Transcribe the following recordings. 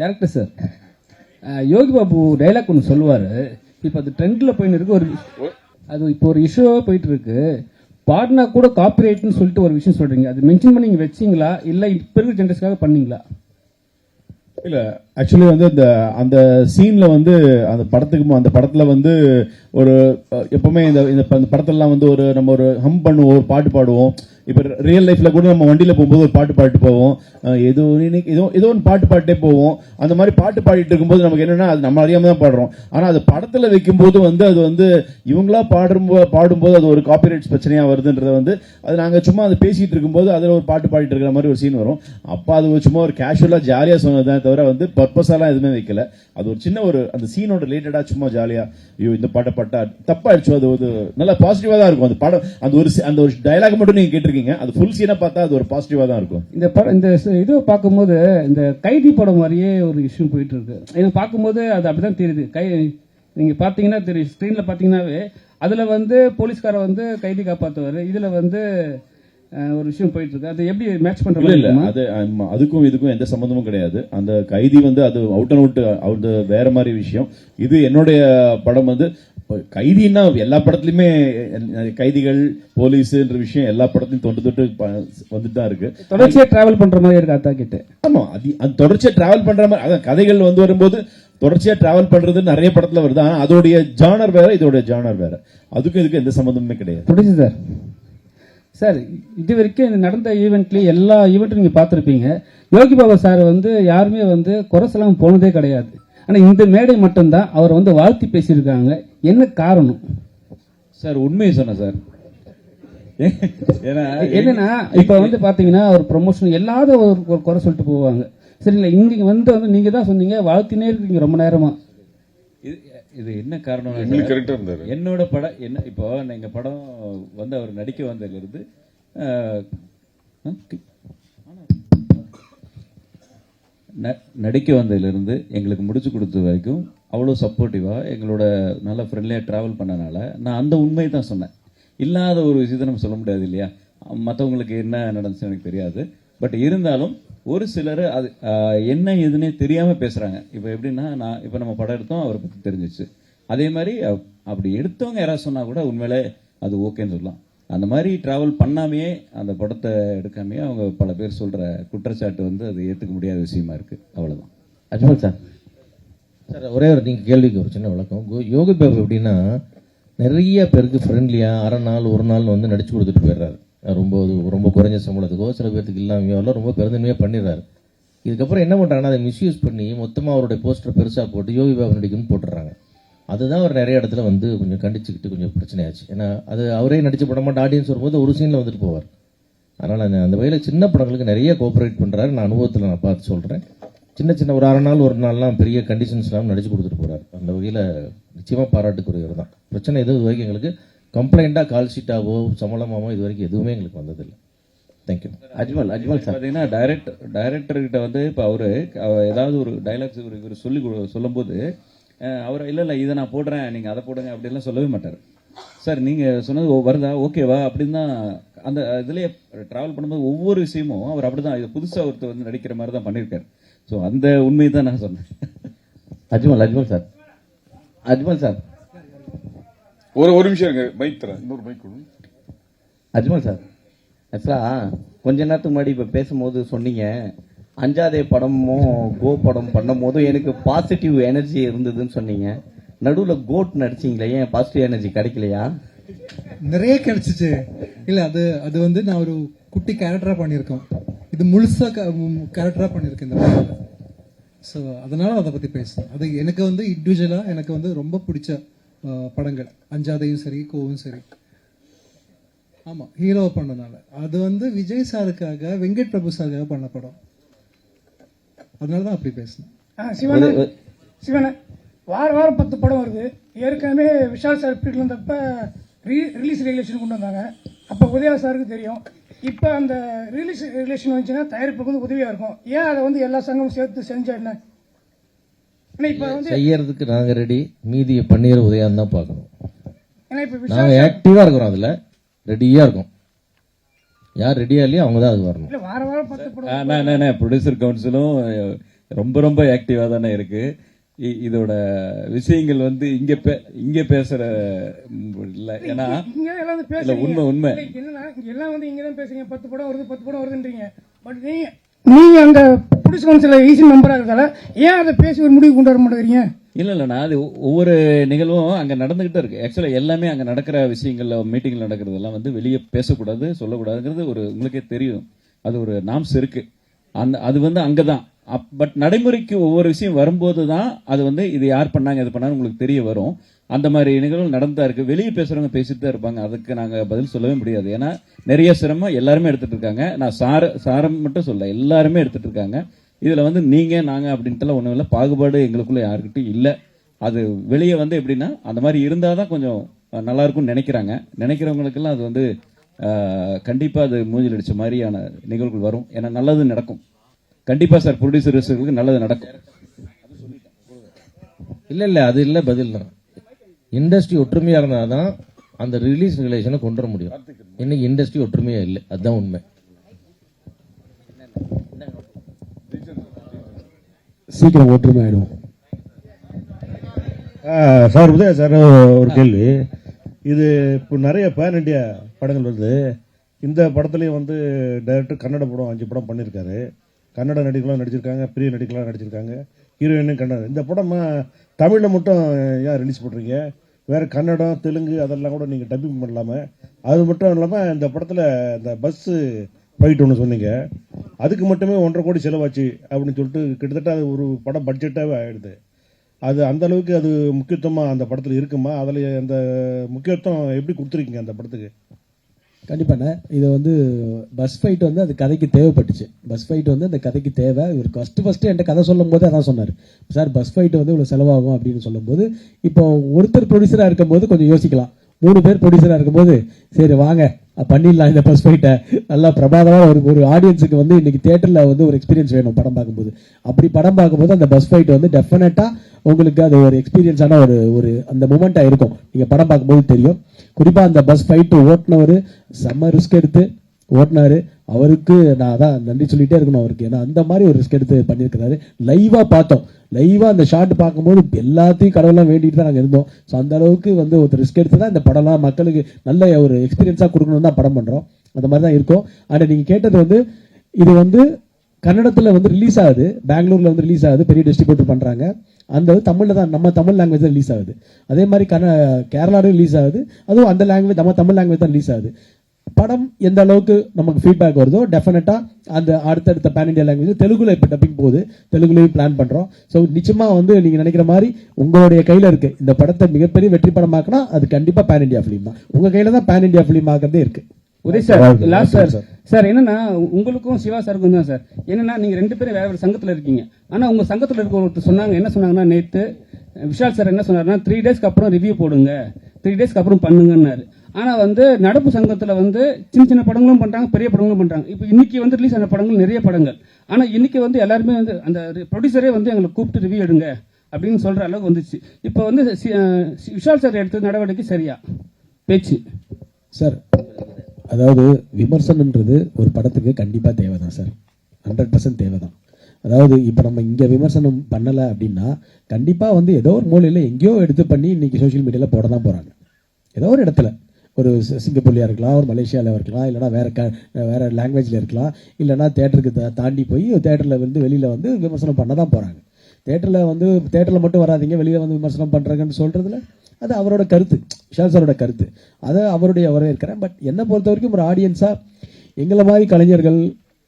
Director sir Yogi Babu dialogue ஒன்று சொல்லுவார். இப்போ அது ட்ரெண்டில் போயின்னு இருக்கு ஒரு அது இப்போ ஒரு இஷ்யூவாக போயிட்டு இருக்கு பாடினா கூட காப்பிரைட்னு சொல்லிட்டு ஒரு விஷயம் சொல்றீங்க. அது மென்ஷன் பண்ணி நீங்கள் வச்சீங்களா? இல்லை இப்போ இருக்கிற ஜென்ரேஷனுக்காக பண்ணீங்களா? இல்ல ஆக்சுவலி வந்து அந்த அந்த சீன்ல வந்து அந்த படத்துக்கு அந்த படத்துல வந்து ஒரு எப்பவுமே இந்த இந்த படத்துலலாம் வந்து ஒரு நம்ம ஒரு ஹம் பண்ணுவோம் ஒரு பாட்டு பாடுவோம். இப்போ ரியல் லைஃப்ல கூட நம்ம வண்டியில் போகும்போது ஒரு பாட்டு பாட்டு போவோம். ஏதோ இன்னைக்கு ஏதோ ஏதோ ஒன்று பாட்டு பாடிட்டே போவோம். அந்த மாதிரி பாட்டு பாடிட்டு இருக்கும்போது நமக்கு என்னென்னா அது நம்ம அறியாமல் தான் பாடுறோம். ஆனால் அது படத்தில் வைக்கும்போது வந்து அது வந்து இவங்களா பாடும் பாடும்போது அது ஒரு காப்பிரைட்ஸ் பிரச்சனையாக வருதுன்றத வந்து அது நாங்கள் சும்மா அது பேசிகிட்டு இருக்கும்போது அதில் ஒரு பாட்டு பாடிட்டு இருக்கிற மாதிரி ஒரு சீன் வரும். அப்போ அது ஒரு சும்மா ஒரு கேஷுவலாக ஜாலியாக சொன்னது தவிர வந்து பர்பஸாலாம் எதுவுமே வைக்கல. அது ஒரு சின்ன ஒரு அந்த சீனோட ரிலேட்டடாக சும்மா ஜாலியாக ஐயோ இந்த பாட்டை பாட்டா தப்பாயிடுச்சு. அது ஒரு நல்ல பாசிட்டிவாக தான் இருக்கும். அந்த படம் அந்த ஒரு அந்த ஒரு டயலாக் மட்டும் நீங்கள் கேட்டிருக்கீங்க. அது ஃபுல் சீனை பார்த்தா அது ஒரு பாசிட்டிவா தான் இருக்கும். இந்த படம் இந்த இது பார்க்கும்போது இந்த கைதி படம் மாதிரியே ஒரு இஷ்யூ போயிட்டு இருக்கு எனக்கு பார்க்கும்போது அது அப்படிதான் தெரியுது. கை நீங்க பாத்தீங்கன்னா தெரியும். ஸ்க்ரீன்ல பாத்தீங்கன்னாவே அதுல வந்து போலீஸ்கார வந்து கைதி காப்பாத்துவாரு. இதுல வந்து ஒரு விஷயம் போயிட்டு இருக்கு அது எப்படி மேட்ச் பண்ற இல்ல? அது அதுக்கும் இதுக்கும் எந்த சம்பந்தமும் கிடையாது. அந்த கைதி வந்து அது அவுட் அண்ட் அவுட் அது வேற மாதிரி விஷயம். இது என்னுடைய படம் வந்து இப்ப கைதின்னா எல்லா படத்துலயுமே கைதிகள் போலீஸ்ன்ற விஷயம் எல்லா படத்துலயும் தொண்டு தொட்டு வந்துட்டு தான் இருக்கு. தொடர்ச்சியா டிராவல் பண்ற மாதிரி இருக்கு அத்தா கிட்ட. ஆமா அது அது தொடர்ச்சியா டிராவல் பண்ற மாதிரி அதான் கதைகள் வந்து வரும்போது தொடர்ச்சியா டிராவல் பண்றது நிறைய படத்துல வருது. ஆனா அதோடைய ஜானர் வேற இதோட ஜானர் வேற. அதுக்கும் இதுக்கும் எந்த சம்பந்தமுமே கிடையாது. Producer sir. சார் இது வரைக்கும் நடந்த ஈவெண்ட்லயும் எல்லா ஈவெண்ட்டும் நீங்க பார்த்திருப்பீங்க. யோகி பாபா சார் வந்து யாருமே வந்து குறை சொல்லாம போனதே கிடையாது. ஆனா இந்த மேடை மட்டும்தான் அவரை வந்து வாழ்த்தி பேசியிருக்காங்க. என்ன காரணம்? சார் உண்மையை சொன்னேன் சார். ஏன்னா என்னன்னா இப்ப வந்து பாத்தீங்கன்னா ஒரு ப்ரொமோஷன் எல்லாத ஒரு குறை சொல்லிட்டு போவாங்க. சரிங்களா? இங்க வந்து வந்து நீங்க தான் சொன்னீங்க வாழ்த்தினே இருக்கீங்க ரொம்ப நேரமா. இது இது என்ன காரணம்? என்னோட படம் என்ன இப்போ எங்க படம் வந்து அவர் நடிக்க வந்ததுல ந- நடிக்க வந்ததுலேருந்து எங்களுக்கு முடிச்சு கொடுத்த வரைக்கும் அவ்வளோ சப்போர்ட்டிவாக எங்களோட நல்ல ஃப்ரெண்ட்லியாக ட்ராவல் பண்ணனால நான் அந்த உண்மையை தான் சொன்னேன். இல்லாத ஒரு விஷயத்தை நம்ம சொல்ல முடியாது இல்லையா? மற்றவங்களுக்கு என்ன நடந்துச்சு எனக்கு தெரியாது. பட் இருந்தாலும் ஒரு சிலர் அது என்ன எதுனே தெரியாமல் பேசுகிறாங்க இப்போ எப்படின்னா நான் இப்போ நம்ம படம் எடுத்தோம் அவரை பற்றி தெரிஞ்சிச்சு. அதே மாதிரி அப்படி எடுத்தவங்க யாராவது சொன்னால் கூட உண்மையிலே அது ஓகேன்னு சொல்லலாம். அந்த மாதிரி ட்ராவல் பண்ணாமையே அந்த படத்தை எடுக்காமையே அவங்க பல பேர் சொல்ற குற்றச்சாட்டு வந்து அது ஏற்றுக்க முடியாத விஷயமா இருக்கு. அவ்வளவுதான். அஜ்மல் சார். சார் ஒரே ஒரு நீங்கள் கேள்விக்கு ஒரு சின்ன விளக்கம். யோக யோகி பாபு எப்படின்னா நிறைய பேருக்கு ஃப்ரெண்ட்லியாக அரை நாள் ஒரு நாள் வந்து நடிச்சு கொடுத்துட்டு போயிடுறாரு. ரொம்ப ரொம்ப குறைஞ்ச சம்பளத்துக்கோ சில பேர்த்துக்கு இல்லாமையோ எல்லாம் ரொம்ப பெருந்தன்மையாக பண்ணிடுறாரு. இதுக்கப்புறம் என்ன பண்ணுறாங்கன்னா அதை மிஸ்யூஸ் பண்ணி மொத்தமாக அவருடைய போஸ்டர் பெருசாக போட்டு யோகி பாபு நடிக்கணும்னு போட்டுடுறாங்க. அதுதான் அவர் நிறைய இடத்துல வந்து கொஞ்சம் கண்டிச்சுக்கிட்டு கொஞ்சம் பிரச்சனையாச்சு. ஏன்னா அது அவரே நடிச்ச படமாட்ட ஆடியன்ஸ் வரும்போது ஒரு சீனில் வந்துட்டு போவார். அதனால் அந்த அந்த வகையில் சின்ன படங்களுக்கு நிறைய கோஆப்ரேட் பண்ணுறாரு நான் அனுபவத்தில் நான் பார்த்து சொல்கிறேன் சின்ன சின்ன ஒரு அரை நாள் ஒரு நாள்லாம் பெரிய கண்டிஷன்ஸ்லாம் நடிச்சு கொடுத்துட்டு போறாரு. அந்த வகையில் நிச்சயமாக பாராட்டுக்குரியவர் தான். பிரச்சனை எதுவும் இது வரைக்கும் எங்களுக்கு கம்ப்ளைண்ட்டாக கால் ஷீட்டாவோ சம்பளமாவோ இது வரைக்கும் எதுவுமே எங்களுக்கு வந்ததில்லை. Thank you Ajmal Ajmal sir. பாத்தீங்கன்னா டைரக்ட் டைரக்டர் கிட்ட வந்து இப்போ அவரு அவ- ஏதாவது ஒரு டைலாக்ஸ் இவர் இவர் சொல்லி கொடு- சொல்லும்போது அவர் இல்ல இல்ல இதை நான் போடுறேன். நீங்க அதை போடுங்க அப்படிலாம் சொல்லவே மாட்டார். சார் நீங்க சொன்னது ஓ, வருதா? ஓகேவா அப்படின்னு தான் அந்த இதுலயே டிராவல் பண்ணும்போது ஒவ்வொரு விஷயமும் அவர் அப்படிதான் இது புதுசா ஒருத்தர் வந்து நடிக்கிற மாதிரி தான் பண்ணியிருக்காரு. ஸோ அந்த உண்மையை தான் நான் சொன்னேன். அஜ்மல் அஜ்மல் சார். அஜ்மல் சார். ஒரு ஒரு நிமிஷம் இருங்க. மைக் தரேன். இன்னொரு மைக் கொடு அஜ்மல் சார். ஆக்சுவலாக கொஞ்ச நேரத்துக்கு முன்னாடி இப்போ பேசும்போது சொன்னீங்க. அஞ்சாதே படமும் கோ படம் பண்ணும் போதும் எனக்கு பாசிட்டிவ் எனர்ஜி இருந்ததுன்னு சொன்னீங்க. நடுவில் கோட் நடிச்சீங்களே ஏன் பாசிட்டிவ் எனர்ஜி கிடைக்கலையா? நிறைய கிடைச்சிச்சு. இல்ல அது அது வந்து நான் ஒரு குட்டி கேரக்டரா பண்ணியிருக்கோம். இது முழுசா கேரக்டரா பண்ணியிருக்கேன் இந்த ஸோ அதனால அதை பத்தி பேசுறேன் அது எனக்கு வந்து இண்டிவிஜுவலா எனக்கு வந்து ரொம்ப பிடிச்ச படங்கள். அஞ்சாதையும் சரி கோவும் சரி. ஆமாம் ஹீரோ பண்ணனால. அது வந்து விஜய் சாருக்காக வெங்கட் பிரபு சாருக்காக பண்ண படம். அதனால தான் அப்படி பேசினேன். ஆ, சிவனா சிவனா வார வாரம் பத்து படம் வருது. ஏற்கனவே விஷால் சார் பீரியட்ல இருந்தப்ப ரிலீஸ் ரெகுலேஷன் கொண்டு வந்தாங்க. அப்போ உதயா சாருக்கு தெரியும். இப்போ அந்த ரிலீஸ் ரெகுலேஷன் வந்துச்சுன்னா தயாரிப்புக்கு வந்து உதவியா இருக்கும். ஏன் அதை வந்து எல்லா சங்கமும் சேர்த்து செஞ்சா என்ன? ஏன்னா இப்போ வந்து செய்யறதுக்கு நாங்கள் ரெடி மீதியை பண்ணிடுற உதயம் தான் பார்க்கணும். ஏன்னா இப்போ விஷால் நாங்கள் ஆக்டிவாக இருக்கிறோம் அதில். ரெடியாக இருக்கோம். யார் ரெடியாக இல்லையோ அவங்க தான் அது வரணும் ப்ரொடியூசர் கவுன்சிலும் ரொம்ப ரொம்ப ஆக்டிவா தானே இருக்கு. இ- இதோட விஷயங்கள் வந்து இங்க பே- இங்க பேசுற இல்ல ஏன்னா இங்க எல்லாம் வந்து இல்ல பேசுறீங்க. உண்மை உண்மை. எல்லாம் வந்து இங்க தான் பேசுறீங்க. பத்து படம் வருது பத்து படம் வருதுன்றீங்க. பட் நீங்க நீங்கள் அந்த புடிச்சு கவுன்சில ஈஸி மெம்பராக இருக்கதால ஏன் அதை பேசி ஒரு முடிவு கொண்டு வர மாட்டேங்கிறீங்க? இல்லை இல்லைண்ணா அது ஒவ்வொரு நிகழ்வும் அங்கே நடந்துகிட்டே இருக்கு. ஆக்சுவலாக எல்லாமே அங்கே நடக்கிற விஷயங்களில் மீட்டிங்கில் நடக்கிறதெல்லாம் வந்து வெளியே பேசக்கூடாது சொல்லக்கூடாதுங்கிறது ஒரு உங்களுக்கே தெரியும். அது ஒரு நாம்ஸ் இருக்கு அந்த அது வந்து அங்கே தான் அப் பட் நடைமுறைக்கு ஒவ்வொரு விஷயம் வரும்போது தான் அது வந்து இது யார் பண்ணாங்க இது பண்ணாங்க உங்களுக்கு தெரிய வரும். அந்த மாதிரி நிகழ்வுகள் நடந்தா இருக்கு. வெளியே பேசுறவங்க பேசிட்டு தான் இருப்பாங்க. அதுக்கு நாங்க பதில் சொல்லவே முடியாது. ஏன்னா நிறைய சிரமம் எல்லாருமே எடுத்துட்டு இருக்காங்க. நான் சார சாரம் மட்டும் சொல்ல எல்லாருமே எடுத்துட்டு இருக்காங்க. இதுல வந்து நீங்க நாங்க அப்படின்ட்டுலாம் ஒண்ணும் இல்லை. பாகுபாடு எங்களுக்குள்ள யாருக்கிட்டும் இல்லை. அது வெளியே வந்து எப்படின்னா அந்த மாதிரி இருந்தாதான் கொஞ்சம் நல்லாயிருக்கும்னு நல்லா இருக்கும்னு நினைக்கிறாங்க. நினைக்கிறவங்களுக்கெல்லாம் அது வந்து கண்டிப்பாக கண்டிப்பா அது மூஞ்சில் அடிச்ச மாதிரியான நிகழ்வுகள் வரும். ஏன்னா நல்லது நடக்கும். கண்டிப்பா சார் ப்ரொடியூசர்ஸுக்கு நல்லது நடக்கும். இல்ல இல்ல அது இல்ல பதில் தான் இண்டஸ்ட்ரி ஒற்றுமையா இருந்தாதான் அந்த ரிலீஸ் ரிலேஷனை கொண்டு வர முடியும். இன்னைக்கு இண்டஸ்ட்ரி ஒற்றுமையா இல்லை. அதுதான் உண்மை. சீக்கிரம் ஒற்றுமை ஆயிடும் சார் உதய சார் ஒரு கேள்வி. இது இப்போ நிறைய பேன் இண்டியா படங்கள் வருது. இந்த படத்துலையும் வந்து டைரக்டர் கன்னட படம் அஞ்சு படம் பண்ணியிருக்காரு கன்னட நடிகர்களும் நடிச்சிருக்காங்க பிரிய நடிகர்களும் நடிச்சிருக்காங்க. ஹீரோயினும் கன்னடம் இந்த படம் தமிழில் மட்டும் ஏன் ரிலீஸ் பண்ணுறீங்க வேறு கன்னடம் தெலுங்கு அதெல்லாம் கூட நீங்கள் டப்பிங் பண்ணலாமல் அது மட்டும் இல்லாமல் இந்த படத்தில் இந்த பஸ்ஸு ஃபைட் ஒன்று சொன்னீங்க. அதுக்கு மட்டுமே ஒன்றரை கோடி செலவாச்சு அப்படின்னு சொல்லிட்டு கிட்டத்தட்ட அது ஒரு படம் பட்ஜெட்டாகவே ஆகிடுது அது அந்த அளவுக்கு அது முக்கியத்துவமாக அந்த படத்தில் இருக்குமா? அதில் அந்த முக்கியத்துவம் எப்படி கொடுத்துருக்கீங்க அந்த படத்துக்கு? கண்டிப்பாண்ணே இது வந்து பஸ் ஃபைட் வந்து அது கதைக்கு தேவைப்பட்டுச்சு. பஸ் ஃபைட் வந்து அந்த கதைக்கு தேவை. இவர் ஃபஸ்ட்டு ஃபஸ்ட்டு என்கிட்ட கதை சொல்லும் போது அதான் சொன்னார். சார் பஸ் ஃபைட் வந்து இவ்வளோ செலவாகும் அப்படின்னு சொல்லும்போது இப்போ ஒருத்தர் ப்ரொடியூசராக இருக்கும்போது கொஞ்சம் யோசிக்கலாம். மூணு பேர் ப்ரொடியூசராக இருக்கும்போது சரி வாங்க பண்ணிடலாம் இந்த பஸ் ஃபைட்டை நல்லா பிரபாதமாக ஒரு ஒரு ஆடியன்ஸுக்கு வந்து இன்னைக்கு தேட்டரில் வந்து ஒரு எக்ஸ்பீரியன்ஸ் வேணும் படம் பார்க்கும்போது. அப்படி படம் பார்க்கும்போது அந்த பஸ் ஃபைட் வந்து டெஃபினட்டாக உங்களுக்கு அது ஒரு எக்ஸ்பீரியன்ஸான ஒரு ஒரு அந்த மூமெண்ட்டாக இருக்கும். நீங்கள் படம் பார்க்கும்போது தெரியும். குறிப்பாக அந்த பஸ் ஃபைட்டு ஓட்டினவர் செம்ம ரிஸ்க் எடுத்து ஓட்டினார். அவருக்கு நான் அதான் நன்றி சொல்லிகிட்டே இருக்கணும் அவருக்கு. ஏன்னா அந்த மாதிரி ஒரு ரிஸ்க் எடுத்து பண்ணியிருக்கிறாரு. லைவாக பார்த்தோம். லைவாக அந்த ஷாட் பார்க்கும்போது எல்லாத்தையும் கடவுளாக வேண்டிட்டு தான் நாங்கள் இருந்தோம். ஸோ அந்த அளவுக்கு வந்து ஒரு ரிஸ்க் எடுத்து தான் இந்த படம்லாம் மக்களுக்கு நல்ல ஒரு எக்ஸ்பீரியன்ஸாக கொடுக்கணும் தான் படம் பண்ணுறோம் அந்த மாதிரி தான் இருக்கும். அண்ட் நீங்கள் கேட்டது வந்து இது வந்து கன்னடத்தில் வந்து ரிலீஸ் ஆகுது. பெங்களூரில் வந்து ரிலீஸ் ஆகுது. பெரிய டிஸ்ட்ரிபியூட்டர் பண்ணுறாங்க அந்த தமிழில் தான் நம்ம தமிழ் லாங்குவேஜ் ரிலீஸ் ஆகுது. அதே மாதிரி கன கேரளாவிலும் ரிலீஸ் ஆகுது. அதுவும் அந்த லாங்குவேஜ் நம்ம தமிழ் லாங்குவேஜ் தான் ரிலீஸ் ஆகுது. படம் எந்த அளவுக்கு நமக்கு ஃபீட்பேக் வருதோ டெஃபினட்டாக அந்த அடுத்தடுத்த பேன் இண்டியா லாங்குவேஜ் தெலுங்குல இப்போ டப்பிங் போகுது. தெலுங்குலையும் பிளான் பண்ணுறோம் ஸோ நிச்சயமாக வந்து நீங்கள் நினைக்கிற மாதிரி உங்களுடைய கையில் இருக்குது இந்த படத்தை மிகப்பெரிய வெற்றி படமாக்குனா அது கண்டிப்பாக பேன் இண்டியா ஃபிலிம் தான். உங்கள் கையில் தான் பேன் இண்டியா ஃபிலிம் ஆகிறதே இருக்குது Uday sir last sir sir. என்னன்னா உங்களுக்கும் சிவா சாருக்கும் தான் சார். என்னன்னா நீங்க ரெண்டு பேரும் வேற வேற சங்கத்துல இருக்கீங்க. ஆனா உங்க சங்கத்துல இருக்க ஒருத்தர் சொன்னாங்க என்ன சொன்னாங்கன்னா நேத்து விஷால் சார் என்ன சொன்னாருன்னா த்ரீ டேஸ்க்கு அப்புறம் ரிவ்யூ போடுங்க. த்ரீ டேஸ்க்கு அப்புறம் பண்ணுங்கன்னாரு. ஆனா வந்து நடப்பு சங்கத்துல வந்து சின்ன சின்ன படங்களும் பண்றாங்க பெரிய படங்களும் பண்றாங்க. இப்போ இன்னைக்கு வந்து ரிலீஸ் ஆன படங்கள் நிறைய படங்கள். ஆனா இன்னைக்கு வந்து எல்லாருமே வந்து அந்த ப்ரொடியூசரே வந்து எங்களை கூப்பிட்டு ரிவ்யூ எடுங்க அப்படின்னு சொல்ற அளவுக்கு வந்துச்சு. இப்போ வந்து விஷால் சார் எடுத்த நடவடிக்கை சரியா? பேச்சு. சார் அதாவது விமர்சனம்ன்றது ஒரு படத்துக்கு கண்டிப்பாக தேவை தான் சார் ஹண்ட்ரட் பர்சன்ட் தேவை தான் அதாவது இப்போ நம்ம இங்கே விமர்சனம் பண்ணலை அப்படின்னா கண்டிப்பாக வந்து ஏதோ ஒரு மூலையில் எங்கேயோ எடுத்து பண்ணி இன்னைக்கு சோஷியல் மீடியாவில் போட தான் போகிறாங்க ஏதோ ஒரு இடத்துல. ஒரு சிங்கப்பூர்லையாக இருக்கலாம் ஒரு மலேசியாவில் இருக்கலாம் இல்லைனா வேறு க வேற லாங்குவேஜில் இருக்கலாம் இல்லைனா தேட்டருக்கு த தாண்டி போய் தேட்டரில் வந்து வெளியில் வந்து விமர்சனம் பண்ண தான் போகிறாங்க தேட்டரில் வந்து தேட்டரில் மட்டும் வராதிங்க வெளியில் வந்து விமர்சனம் பண்ணுறாங்கன்னு சொல்கிறதுல அது அவரோட கருத்து. விஷால் சாரோட கருத்து. அதை அவருடைய வரவேற்கிறேன் பட் என்னை பொறுத்த வரைக்கும் ஒரு ஆடியன்ஸாக எங்களை மாதிரி கலைஞர்கள்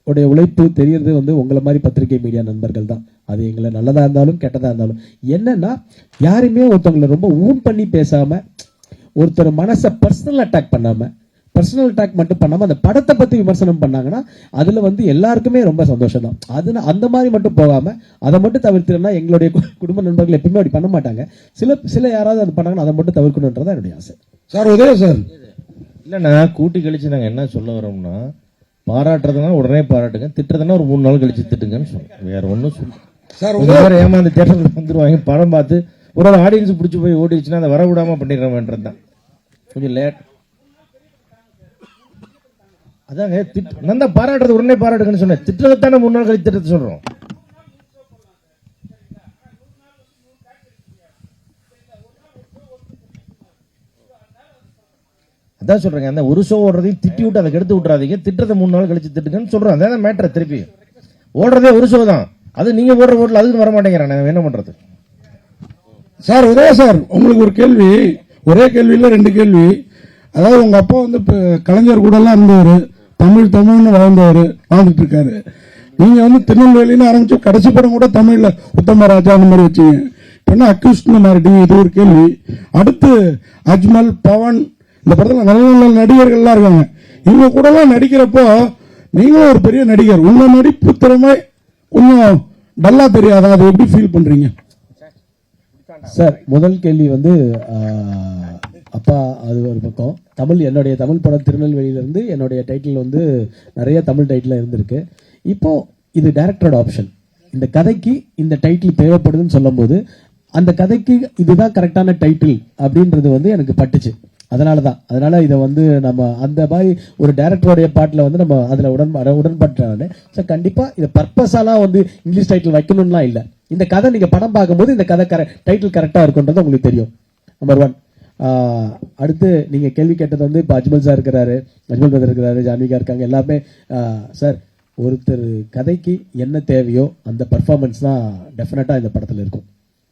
உடைய உழைப்பு தெரியறது வந்து உங்களை மாதிரி பத்திரிகை மீடியா நண்பர்கள் தான். அது எங்களை நல்லதா இருந்தாலும் கெட்டதா இருந்தாலும். என்னன்னா யாரையுமே ஒருத்தவங்களை ரொம்ப ஊன் பண்ணி பேசாம ஒருத்தர் மனசை பர்சனல் அட்டாக் பண்ணாமல் பர்சனல் அட்டாக் மட்டும் பண்ணாம அந்த படத்தை பத்தி விமர்சனம் பண்ணாங்கன்னா அதுல வந்து எல்லாருக்குமே ரொம்ப சந்தோஷம் தான் அது அந்த மாதிரி மட்டும் போகாம அதை மட்டும் தவிர்த்துனா எங்களுடைய குடும்ப நண்பர்கள் எப்பயுமே அப்படி பண்ண மாட்டாங்க. சில சில யாராவது அது பண்ணாங்கன்னா அதை மட்டும் தவிர்க்கணுன்றதா என்னுடைய ஆசை. Sir Udaya sir. இல்லைண்ணா கூட்டி கழிச்சு நாங்கள் என்ன சொல்ல வரோம்னா பாராட்டுறதுனா உடனே பாராட்டுங்க திட்டுறதுனா ஒரு மூணு நாள் கழிச்சு திட்டுங்கன்னு சொல்றோம். வேற ஒன்றும் சொல்ல சார் மாதிரி ஏமாந்து தேட்டரில் வந்துருவாங்க படம் பார்த்து ஒரு ஆடியன்ஸ் பிடிச்சி போய் ஓடிடுச்சுன்னா அதை வர விடாம பண்ணிடுறவன்றது தான் கொஞ்சம் லேட் அதாங்க நான் தான் பாராட்டுறது உடனே பாராட்டுங்கன்னு சொன்னேன். திட்டத்தை தானே மூணு நாள் கழித்து திட்டத்தை சொல்கிறோம் அதான் சொல்கிறேங்க அந்த ஒரு ஷோ ஓடுறதையும் திட்டி விட்டு அதை கெடுத்து விட்றாதீங்க திட்டத்தை மூணு நாள் கழித்து திட்டுங்கன்னு சொல்கிறோம் அதான் மேட்ரு திருப்பி. ஓடுறதே ஒரு ஷோ தான். அது நீங்கள் ஓடுற ஓட்டில் அதுக்கு வர மாட்டேங்கிறேன் நான் என்ன பண்ணுறது சார் உதயா சார் உங்களுக்கு ஒரு கேள்வி. ஒரே கேள்வியில் ரெண்டு கேள்வி. அதாவது உங்க அப்பா வந்து இப்போ கலைஞர் கூடலாம் இருந்தவர். தமிழ் தமிழ்னு வாழ்ந்தவர் வாழ்ந்துட்டு இருக்காரு நீங்கள் வந்து திருநெல்வேலியில் ஆரம்பிச்சு கடைசி படம் கூட தமிழ்ல உத்தமராஜா அந்த மாதிரி வச்சீங்க. இப்போனா என்ன அக்யூஸ்ட்னு மாறிட்டீங்க இது ஒரு கேள்வி. அடுத்து அஜ்மல் பவன் இந்த படத்தில் நல்ல நல்ல நடிகர்கள்லாம் இருக்காங்க. இவங்க கூடலாம் நடிக்கிறப்போ நீங்களும் ஒரு பெரிய நடிகர். உங்கள் நடிப்பு திறமை கொஞ்சம் டல்லாக தெரியாதா? அதை எப்படி ஃபீல் பண்ணுறீங்க சார் முதல் கேள்வி வந்து அப்பா அது ஒரு பக்கம். தமிழ் என்னுடைய தமிழ் படம் திருநெல்வேலியிலேருந்து என்னுடைய டைட்டில் வந்து நிறைய தமிழ் டைட்டில் இருந்திருக்கு. இப்போது இது டைரக்டரோட ஆப்ஷன் இந்த கதைக்கு இந்த டைட்டில் தேவைப்படுதுன்னு சொல்லும்போது அந்த கதைக்கு இதுதான் கரெக்டான டைட்டில் அப்படின்றது வந்து எனக்கு பட்டுச்சு. அதனால தான் அதனால இதை வந்து நம்ம அந்த மாதிரி ஒரு டேரக்டருடைய பாட்டில் வந்து நம்ம அதில் உடன் உடன்பட்டாலே ஸோ கண்டிப்பாக இதை பர்பஸாலாம் வந்து இங்கிலீஷ் டைட்டில் வைக்கணும்லாம் இல்லை. இந்த கதை நீங்கள் படம் பார்க்கும்போது இந்த கதை கரெக்ட் டைட்டில் கரெக்டாக இருக்குன்றது உங்களுக்கு தெரியும். நம்பர் ஒன் அடுத்து நீங்கள் கேள்வி கேட்டது வந்து இப்போ அஜ்மல் சார் இருக்கிறாரு அஜ்மல் பிரதர் இருக்கிறாரு ஜான்விகா இருக்காங்க எல்லாமே சார் ஒருத்தர் கதைக்கு என்ன தேவையோ அந்த பர்ஃபார்மன்ஸ் தான் டெஃபினட்டாக இந்த படத்தில் இருக்கும்.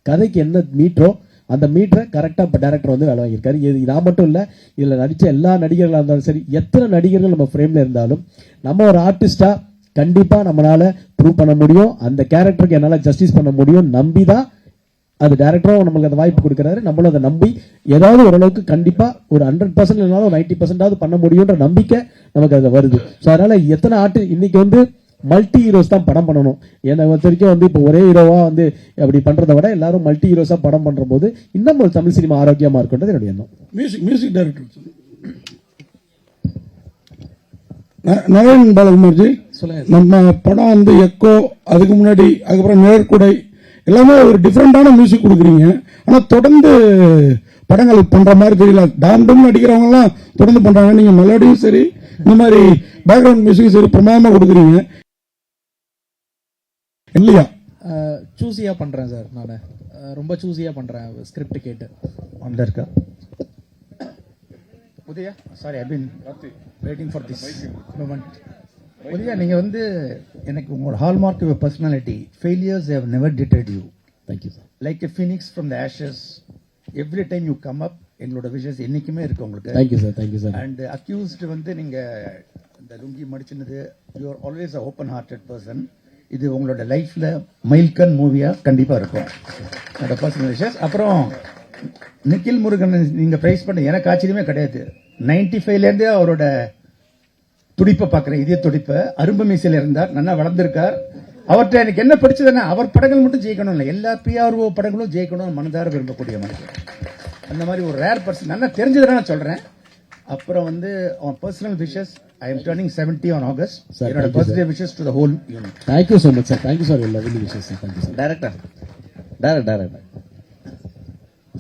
கதைக்கு என்ன மீட்டரோ அந்த மீட்டரை கரெக்டாக இப்போ டேரக்டர் வந்து வேலை வாங்கியிருக்காரு. இது நான் மட்டும் இல்லை இதில் நடித்த எல்லா நடிகர்களாக இருந்தாலும் சரி எத்தனை நடிகர்கள் நம்ம ஃப்ரேமில் இருந்தாலும் நம்ம ஒரு ஆர்டிஸ்டாக கண்டிப்பாக நம்மளால் ப்ரூவ் பண்ண முடியும் அந்த கேரக்டருக்கு என்னால் ஜஸ்டிஸ் பண்ண முடியும் நம்பி தான் அது டேரக்டரும் நம்மளுக்கு அந்த வாய்ப்பு கொடுக்குறாரு. நம்மளும் அதை நம்பி ஏதாவது ஓரளவுக்கு கண்டிப்பாக ஒரு ஹண்ட்ரட் பர்சன்ட் இல்லைனாலும் நைன்டி பர்சன்டாவது பண்ண முடியுன்ற நம்பிக்கை நமக்கு அதில் வருது. ஸோ அதனால எத்தனை ஆர்டி இன்னைக்கு வந்து மல்டி ஹீரோஸ் தான் படம் பண்ணணும். என்னை பொறுத்த வரைக்கும் வந்து இப்போ ஒரே ஹீரோவா வந்து அப்படி பண்றதை விட எல்லாரும் மல்டி ஹீரோஸா படம் பண்ற போது இன்னும் ஒரு தமிழ் சினிமா ஆரோக்கியமா இருக்குன்றது என்னுடைய எண்ணம். Music music director Naren Balakumar ji நம்ம படம் வந்து எக்கோ அதுக்கு முன்னாடி அதுக்கப்புறம் நிழற்குடை எல்லாமே ஒரு டிஃப்ரெண்டான மியூசிக் கொடுக்குறீங்க. ஆனா தொடர்ந்து படங்கள் பண்ற மாதிரி தெரியல. டாம் நடிக்கிறவங்க எல்லாம் தொடர்ந்து பண்றாங்க. நீங்க மெலடியும் சரி இந்த மாதிரி பேக்ரவுண்ட் மியூசிக்கும் சரி பிரமாதமா கொடுக்குறீங்க. இல்லையா? சூஸியா பண்றேன் சார் நான். ரொம்ப சூஸியா பண்றேன். ஸ்கிரிப்ட் கேட்டு. அந்த இருக்கா? Udaya? Sorry I been waiting for this moment Udaya நீங்க வந்து எனக்கு உங்களோட hallmark your personality failures how never டிட்டட் you thank you sir like a phoenix from the ashes every time you come up எங்களோட விஷஸ் என்னைக்குமே இருக்கு உங்களுக்கு. Thank you sir thank you sir and accused வந்து நீங்க இந்த lungi மடிச்சினது you are always a open hearted person இது உங்களோட லைஃப்ல மைல்கன் மூவியா கண்டிப்பா இருக்கும். என்னோட பர்சனல் விஷஸ் அப்புறம் நிக்கில் முருகன் நீங்க பிரைஸ் பண்ண எனக்கு ஆச்சரியமே கிடையாது. நைன்டி ஃபைவ்ல இருந்தே அவரோட துடிப்பை பார்க்குறேன் இதே துடிப்பை. அரும்பு மீசையில் இருந்தார் நல்லா வளர்ந்திருக்கார். அவர்கிட்ட எனக்கு என்ன பிடிச்சதுன்னா அவர் படங்கள் மட்டும் ஜெயிக்கணும் இல்லை. எல்லா பிஆர்ஓ படங்களும் ஜெயிக்கணும் மனதார விரும்பக்கூடிய மனுஷன் அந்த மாதிரி ஒரு ரேர் பர்சன் நல்லா தெரிஞ்சதுனா நான் சொல்றேன். அப்புறம் வந்து அவன் personal wishes I am turning seventy on August என்னோட birthday. Wishes to the whole unit thank you so much sir thank you sir lovely wishes thank you sir director direct director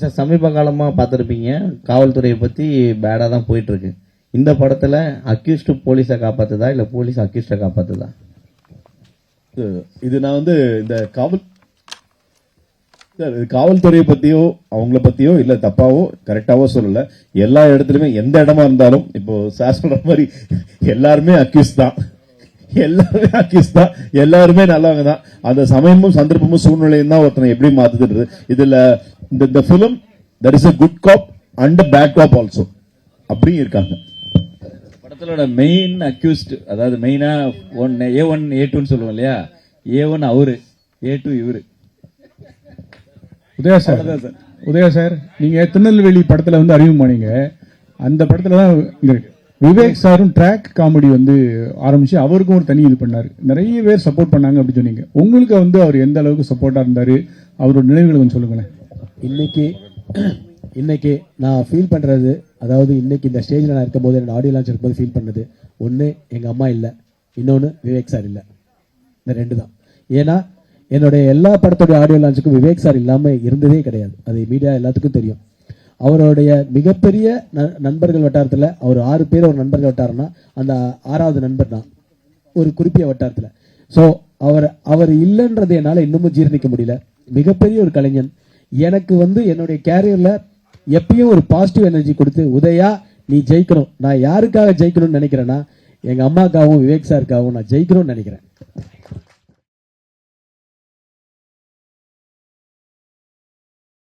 sir சமீப காலமா பார்த்துருப்பீங்க. காவல்துறையை பத்தி பேடா தான் போயிட்டு இருக்கு. இந்த படத்துல அக்யூஸ்டு போலீஸை காப்பாத்துதா இல்ல போலீஸ் அக்யூஸ்டை காப்பாத்துதா? இது- நான் வந்து இந்த காவல் சார், இது காவல்துறையை பத்தியோ அவங்கள பத்தியோ இல்ல தப்பாவோ கரெக்டாவோ சொல்லல. எல்லா இடத்துலையுமே எந்த இடமா இருந்தாலும் இப்போ சார் சொல்கிற மாதிரி எல்லாருமே அக்யூஸ் தான். எல்லாருமே அக்யூஸ் தான். எல்லாருமே நல்லவங்க தான். அந்த சமயமும் சந்தர்ப்பமும் சூழ்நிலையும் தான் ஒருத்தனை எப்படி மாற்றுதுன்றது இதுல இந்த இந்த film that is a good cop and bad cop also அப்படியும் இருக்காங்க. படத்தோட மெயின் அக்யூஸ்ட் அதாவது மெயினா ஒன் ஏ ஒன் ஏ டூன்னு சொல்லுவோம் இல்லையா? ஏ ஒன் அவரு ஏ டூ இவரு. Udaya sir sir. Udaya sir நீங்க திருநெல்வேலி படத்துல வந்து அறிமுகமானீங்க அந்த படத்துல தான் இங்க இருக்கு. விவேக் சாரும் ட்ராக் காமெடி வந்து ஆரம்பிச்சு அவருக்கும் ஒரு தனி இது பண்ணாரு. நிறைய பேர் சப்போர்ட் பண்ணாங்க அப்படின்னு சொன்னீங்க. உங்களுக்கு வந்து அவர் எந்த அளவுக்கு சப்போர்ட்டா இருந்தாரு? அவரோட நினைவுகளை கொஞ்சம் சொல்லுங்களேன். இன்னைக்கு இன்னைக்கு நான் ஃபீல் பண்றது அதாவது இன்னைக்கு இந்த ஸ்டேஜில் நான் இருக்கும்போது என்னோட ஆடியோ லான்ச் இருக்கும்போது ஃபீல் பண்ணது. ஒன்று எங்கள் அம்மா இல்லை. இன்னொன்று விவேக் சார் இல்லை. இந்த ரெண்டு தான். ஏன்னா என்னுடைய எல்லா படத்துடைய ஆடியோ லான்ச்சுக்கும் விவேக் சார் இல்லாமல் இருந்ததே கிடையாது. அது மீடியா எல்லாத்துக்கும் தெரியும். அவருடைய மிகப்பெரிய ந- நண்பர்கள் வட்டாரத்தில் அவர் ஆறு பேர் ஒரு நண்பர்கள் வட்டாரம்னா அந்த ஆறாவது நண்பர் தான். ஒரு குறிப்பிட்ட வட்டாரத்தில். ஸோ அவர் அவர் இல்லைன்றது என்னால் இன்னமும் ஜீரணிக்க முடியல. மிகப்பெரிய ஒரு கலைஞன். எனக்கு வந்து என்னுடைய கேரியர்ல எப்பயும் ஒரு பாசிட்டிவ் எனர்ஜி கொடுத்து உதயா நீ ஜெயிக்கணும். நான் யாருக்காக ஜெயிக்கணும்னு நினைக்கிறேன்னா எங்கள் அம்மாக்காகவும் விவேக் சாருக்காகவும் நான் ஜெயிக்கணும்னு நினைக்கிறேன்.